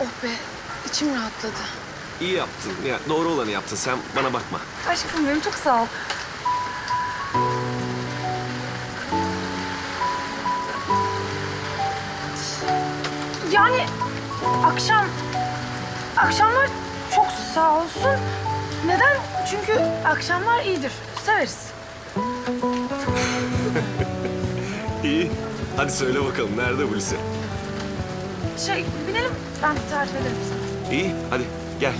Oh be içim rahatladı. İyi yaptın. Ya doğru olanı yaptın. Sen bana bakma. Aşkım benim çok sağ ol. Yani akşam, akşamlar çok sağ olsun. Neden? Çünkü akşamlar iyidir. Severiz. İyi. Hadi söyle bakalım nerede bu lise? Şey binelim ben tarif ederim sana. İyi. Hadi gel.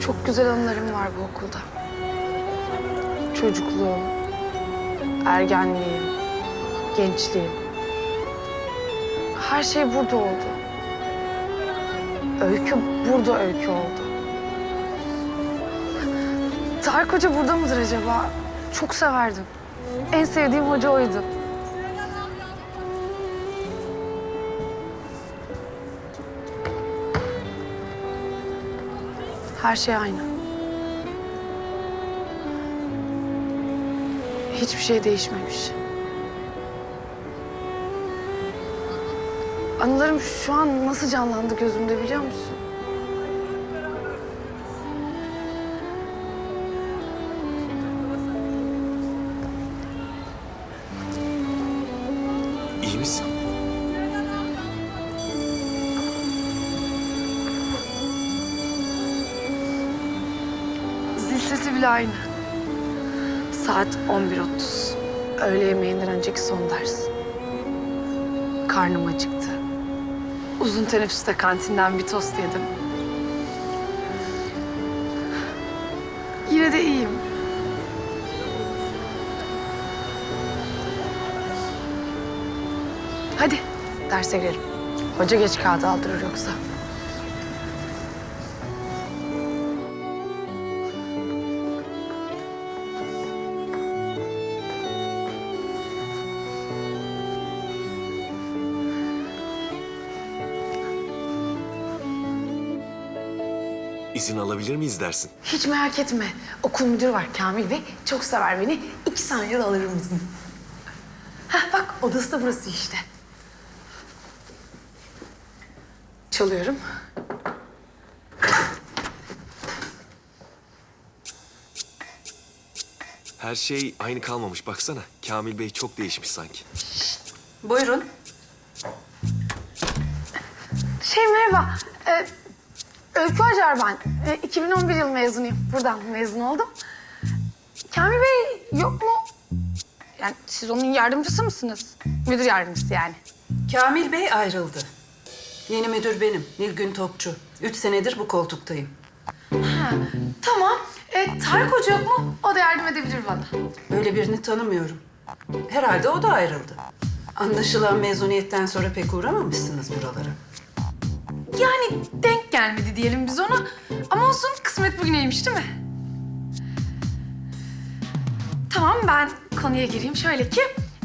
Çok güzel anılarım var bu okulda. Çocukluğum, ergenliğim, gençliğim. Her şey burada oldu. Öykü burada öykü oldu. Tarık Hoca burada mıdır acaba? Çok severdim. En sevdiğim hoca oydu. Her şey aynı. Hiçbir şey değişmemiş. Anılarım şu an nasıl canlandı gözümde biliyor musun? İyi misin? Zil sesi bile aynı. Saat 11.30. Öğle yemeğinden önceki son ders. Karnım acıktı. Uzun teneffüste kantinden bir tost yedim. Yine de iyiyim. Hadi derse girelim. Hoca geç kağıdı aldırır yoksa. İzin alabilir miyiz dersin? Hiç merak etme. Okul müdürü var Kamil Bey. Çok sever beni. İki saniyede alırım izin. Heh, bak odası da burası işte. Çalıyorum. Her şey aynı kalmamış. Baksana. Kamil Bey çok değişmiş sanki. Buyurun. Şey merhaba. Ee, Öykü Acar ben. Ee, 2011 yıl mezunuyum. Buradan mezun oldum. Kamil Bey yok mu? Yani siz onun yardımcısı mısınız? Müdür yardımcısı yani. Kamil Bey ayrıldı. Yeni müdür benim, Nilgün Topçu. Üç senedir bu koltuktayım. Tamam. Ee, Tarık Hoca yok mu? O da yardım edebilir bana. Öyle birini tanımıyorum. Herhalde o da ayrıldı. Anlaşılan mezuniyetten sonra pek uğramamışsınız buralara. Yani denk gelmedi diyelim biz ona. Ama olsun kısmet bugüneymiş değil mi? Tamam ben konuya gireyim. Şöyle ki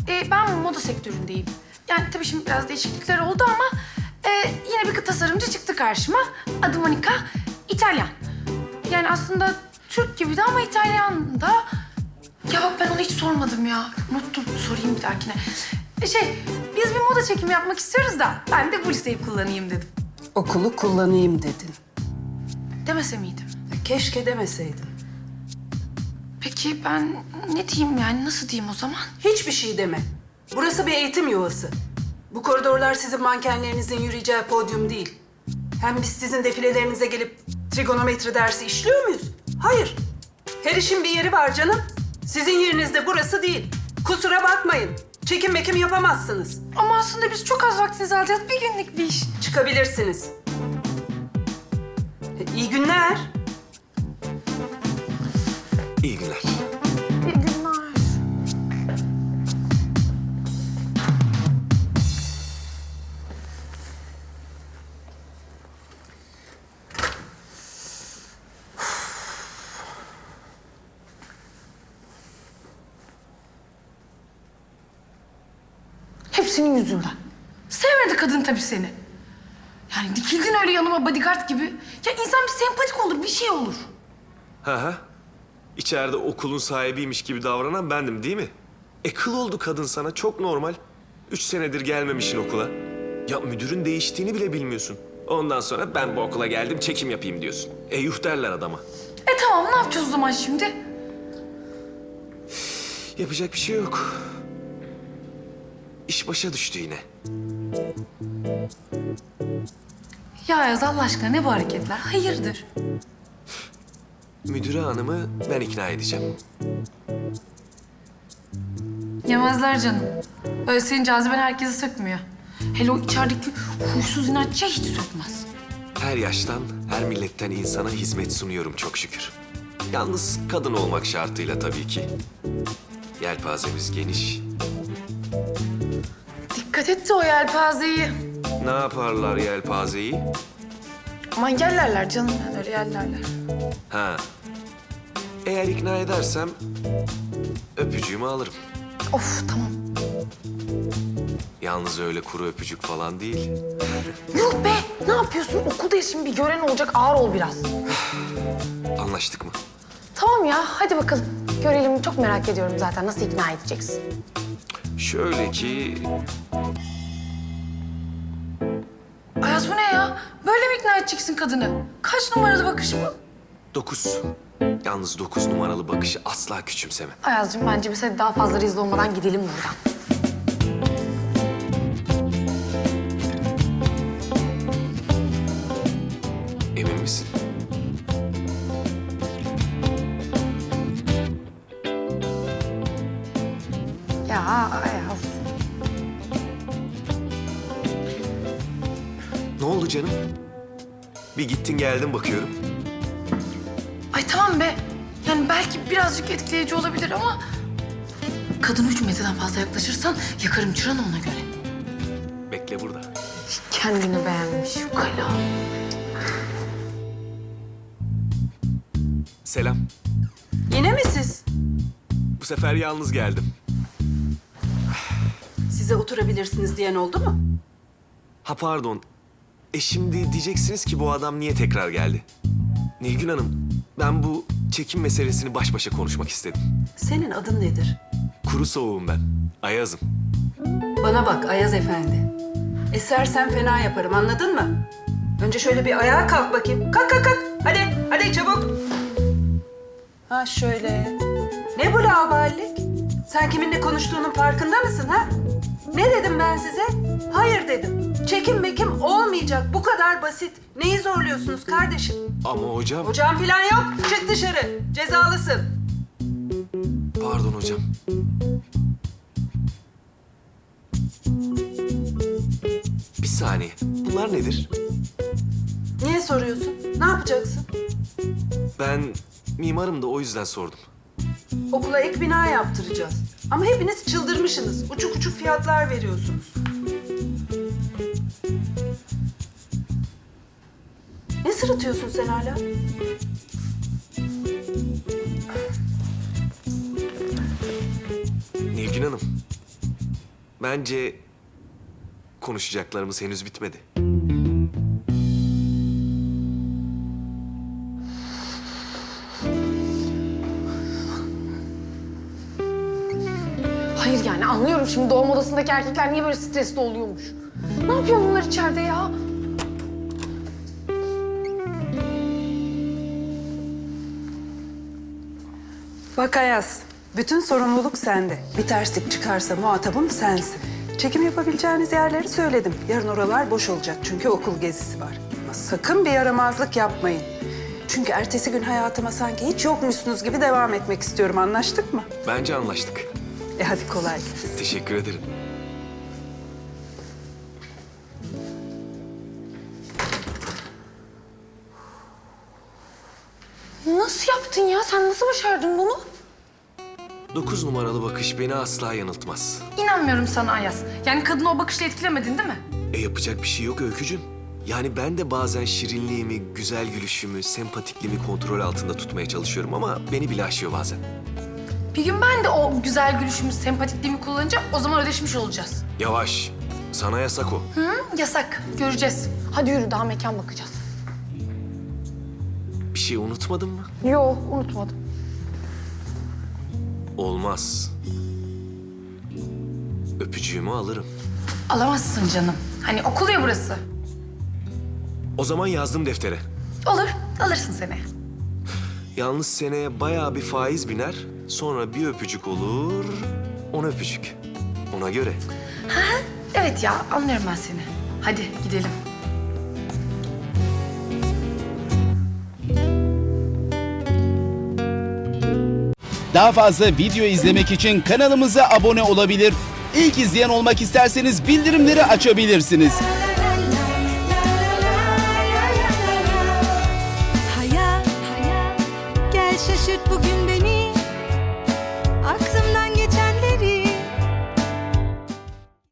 e, ben moda sektöründeyim. Yani tabii şimdi biraz değişiklikler oldu ama e, yine bir kız tasarımcı çıktı karşıma. Adı Monica. İtalyan. Yani aslında Türk gibiydi ama İtalyan da. Ya bak ben onu hiç sormadım ya. Unuttum sorayım bir dahakine. E, şey biz bir moda çekimi yapmak istiyoruz da ben de bu liseyi kullanayım dedim. Okulu kullanayım dedin. Demese miydim? Keşke demeseydin. Peki ben ne diyeyim yani nasıl diyeyim o zaman? Hiçbir şey deme. Burası bir eğitim yuvası. Bu koridorlar sizin mankenlerinizin yürüyeceği podyum değil. Hem biz sizin defilelerinize gelip trigonometri dersi işliyor muyuz? Hayır. Her işin bir yeri var canım. Sizin yeriniz de burası değil. Kusura bakmayın. Çekim mekim yapamazsınız. Ama aslında biz çok az vaktinizi alacağız. Bir günlük bir iş. Çıkabilirsiniz. E, İyi günler. İyi günler. Hepsinin yüzünden. Sevmedi kadın tabii seni. Yani dikildin öyle yanıma bodyguard gibi. Ya insan bir sempatik olur, bir şey olur. Hı hı. İçeride okulun sahibiymiş gibi davranan bendim değil mi? E kıl oldu kadın sana çok normal. Üç senedir gelmemişsin okula. Ya müdürün değiştiğini bile bilmiyorsun. Ondan sonra ben bu okula geldim çekim yapayım diyorsun. E yuh derler adama. E tamam ne yapacağız o zaman şimdi? Yapacak bir şey yok. İş başa düştü yine. Ya Ayaz Allah aşkına ne bu hareketler? Hayırdır? Müdüre hanımı ben ikna edeceğim. Yemezler canım. Öyle senin caziben herkesi sökmüyor. Hele o içerideki huysuz inatçı hiç sökmez. Her yaştan, her milletten insana hizmet sunuyorum çok şükür. Yalnız kadın olmak şartıyla tabii ki. Yelpazemiz geniş. Dikkat et de o yelpazeyi. Ne yaparlar yelpazeyi? Aman yerlerler canım yani öyle yerlerler. Ha. Eğer ikna edersem öpücüğümü alırım. Of tamam. Yalnız öyle kuru öpücük falan değil. Yuh be ne yapıyorsun? Okulda şimdi bir gören olacak ağır ol biraz. Anlaştık mı? Tamam ya hadi bakalım. Görelim çok merak ediyorum zaten nasıl ikna edeceksin. Şöyle ki Ayaz bu ne ya? Böyle mi ikna edeceksin kadını? Kaç numaralı bakış bu? dokuz. Yalnız dokuz numaralı bakışı asla küçümseme. Ayaz'cığım bence biz hadi daha fazla rezil olmadan gidelim buradan. Ya Ayaz. Ne oldu canım? Bir gittin geldin bakıyorum. Ay tamam be. Yani belki birazcık etkileyici olabilir ama... Kadın üç metreden fazla yaklaşırsan yakarım çıranı ona göre. Bekle burada. Kendini beğenmiş ukala. Selam. Yine mi siz? Bu sefer yalnız geldim. Size oturabilirsiniz diyen oldu mu? Ha pardon. E şimdi diyeceksiniz ki bu adam niye tekrar geldi? Nilgün Hanım, ben bu çekim meselesini baş başa konuşmak istedim. Senin adın nedir? Kuru soğuğum ben. Ayazım. Bana bak Ayaz Efendi. Esersen fena yaparım anladın mı? Önce şöyle bir ayağa kalk bakayım. Kalk kalk kalk. Hadi hadi çabuk. Ha şöyle. Ne bu laballik? Sen kiminle konuştuğunun farkında mısın ha? Ne dedim ben size? Hayır dedim. Çekim mekim olmayacak. Bu kadar basit. Neyi zorluyorsunuz kardeşim? Ama hocam... Hocam falan yok. Çık dışarı. Cezalısın. Pardon hocam. Bir saniye. Bunlar nedir? Niye soruyorsun? Ne yapacaksın? Ben mimarım da o yüzden sordum. Okula ek bina yaptıracağız. Ama hepiniz çıldırmışsınız. Uçuk uçuk fiyatlar veriyorsunuz. Ne sırıtıyorsun sen hala? Nilgün Hanım. Bence konuşacaklarımız henüz bitmedi. Hayır yani anlıyorum şimdi doğum odasındaki erkekler niye böyle stresli oluyormuş. Ne yapıyor bunlar içeride ya? Bak Ayaz, bütün sorumluluk sende. Bir terslik çıkarsa muhatabım sensin. Çekim yapabileceğiniz yerleri söyledim. Yarın oralar boş olacak çünkü okul gezisi var. Ama sakın bir yaramazlık yapmayın. Çünkü ertesi gün hayatıma sanki hiç yokmuşsunuz gibi devam etmek istiyorum. Anlaştık mı? Bence anlaştık. E hadi kolay gelsin. Teşekkür ederim. Nasıl yaptın ya? Sen nasıl başardın bunu? Dokuz numaralı bakış beni asla yanıltmaz. İnanmıyorum sana Ayaz. Yani kadını o bakışla etkilemedin değil mi? E yapacak bir şey yok Öykücüm. Yani ben de bazen şirinliğimi, güzel gülüşümü, sempatikliğimi kontrol altında tutmaya çalışıyorum ama beni bile aşıyor bazen. Bir gün ben de o güzel gülüşümü, sempatikliğimi kullanınca o zaman ödeşmiş olacağız. Yavaş. Sana yasak o. Hı? Yasak. Göreceğiz. Hadi yürü daha mekan bakacağız. Bir şey unutmadın mı? Yo unutmadım. Olmaz. Öpücüğümü alırım. Alamazsın canım. Hani okul ya burası. O zaman yazdım deftere. Olur alırsın seni. Yalnız seneye bayağı bir faiz biner. Sonra bir öpücük olur. On öpücük. Ona göre. Evet ya anlıyorum ben seni. Hadi gidelim. Daha fazla video izlemek için kanalımıza abone olabilir. İlk izleyen olmak isterseniz bildirimleri açabilirsiniz.